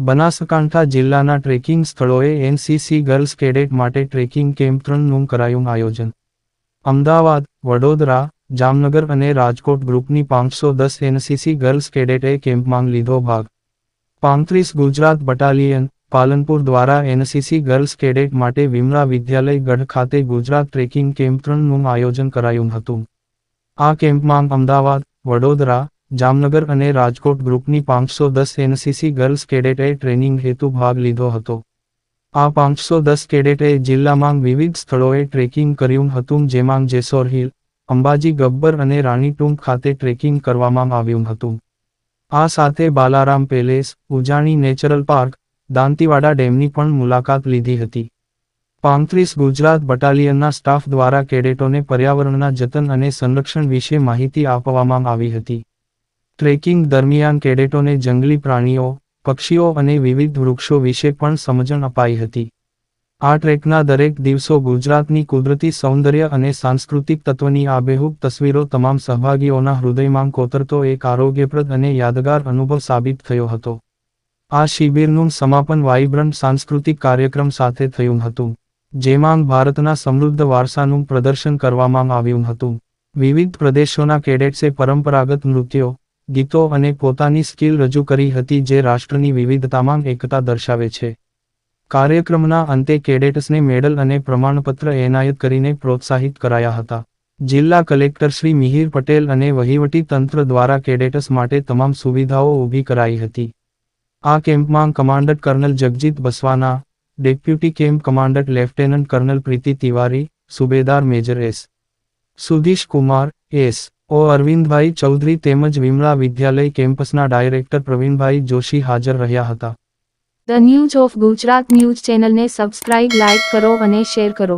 બનાસકાંઠા જિલ્લાના ટ્રેકિંગ સ્થળોએ NCC girls cadet માટે ટ્રેકિંગ કેમ્પ ત્રણનું કરાયું આયોજન. અમદાવાદ, વડોદરા, જામનગર અને રાજકોટ ગ્રુપની પાંચસો દસ એનસીસી ગર્લ્સ કેડેટે કેમ્પમાં લીધો ભાગ. પાંત્રીસ ગુજરાત બટાલિયન, પાલનપુર દ્વારા એનસીસી ગર્લ્સ કેડેટ માટે વિમરા વિદ્યાલય ગઢ ખાતે ગુજરાત ટ્રેકિંગ કેમ્પ ત્રણનું આયોજન કરાયું હતું. આ કેમ્પમાં અમદાવાદ, વડોદરા જામનગર અને રાજકોટ ગ્રુપની પાંચસો દસ એનસીસી ગર્લ્સ કેડેટે ટ્રેનિંગ હેતુ ભાગ લીધો હતો. આ પાંચસો દસ કેડેટે જિલ્લામાં વિવિધ સ્થળોએ ટ્રેકિંગ કર્યું હતું, જેમાં જેસોર હિલ, અંબાજી ગબ્બર અને રાણીટુંગ ખાતે ટ્રેકિંગ કરવામાં આવ્યું હતું. આ સાથે Balaram palace, Ujani natural park, Dantiwada ડેમની પણ મુલાકાત લીધી હતી. પાંત્રીસ ગુજરાત બટાલિયનના સ્ટાફ દ્વારા કેડેટોને પર્યાવરણના જતન અને સંરક્ષણ વિશે માહિતી આપવામાં આવી હતી. ટ્રેકિંગ દરમિયાન કેડેટોને જંગલી પ્રાણીઓ, પક્ષીઓ અને વિવિધ વૃક્ષો વિશે પણ સમજણ અપાઈ હતી. આ ટ્રેકના દરેક દિવસો ગુજરાતની કુદરતી સૌંદર્ય અને સાંસ્કૃતિક તત્વની આબેહૂબ તસવીરો તમામ સહભાગીઓના હૃદયમાં કોતરતો એક આરોગ્યપ્રદ અને યાદગાર અનુભવ સાબિત થયો હતો. આ શિબિરનું સમાપન વાઇબ્રન્ટ સાંસ્કૃતિક કાર્યક્રમ સાથે થયું હતું, જેમાં ભારતના સમૃદ્ધ વારસાનું પ્રદર્શન કરવામાં આવ્યું હતું. વિવિધ પ્રદેશોના કેડેટ્સે પરંપરાગત નૃત્યો ગીતો અને પોતાની સ્કિલ રજૂ કરી હતી જે રાષ્ટ્રની વિવિધતામાં એકતા દર્શાવે છે. કાર્યક્રમના અંતે કેડેટ્સને મેડલ અને પ્રમાણપત્ર એનાયત કરીને પ્રોત્સાહિત કરાયા હતા. જિલ્લા કલેક્ટર શ્રી મિહિર પટેલ અને વહીવટી તંત્ર દ્વારા કેડેટ્સ માટે તમામ સુવિધાઓ ઊભી કરાઈ હતી. આ કેમ્પમાં commandant colonel Jagjit Baswana, deputy camp commandant lieutenant colonel Preeti Tiwari, સુબેદાર major S. Sudhish Kumar, S. O Arvindbhai Chaudhary તેમજ વિમલા વિદ્યાલય કેમ્પસના ડાયરેક્ટર પ્રવીણભાઈ જોશી હાજર રહ્યા હતા. The news of Gujarat news ચેનલને સબસ્ક્રાઇબ, લાઇક કરો અને શેર કરો.